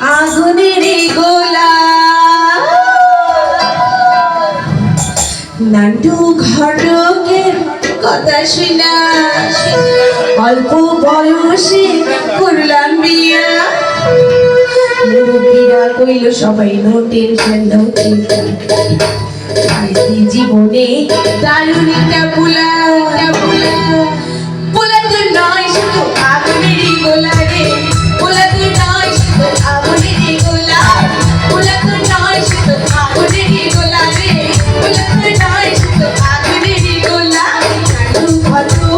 আগুনের গোলা। নান্টু ঘটকের কথা শুনা। অল্প বয়সে করলাম বিয়া। মুরব্বীরা কইল, সবাই নো টেনশন জীবনে দারুণ একটা পোলা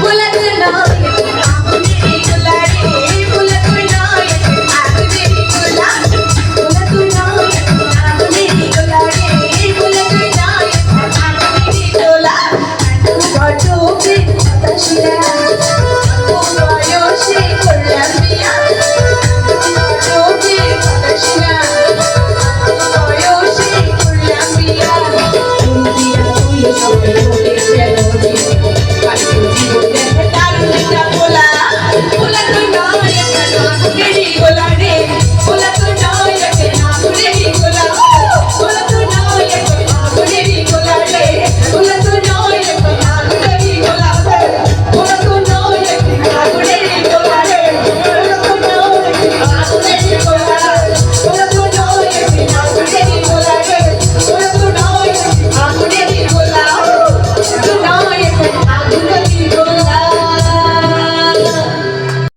Well, I didn't know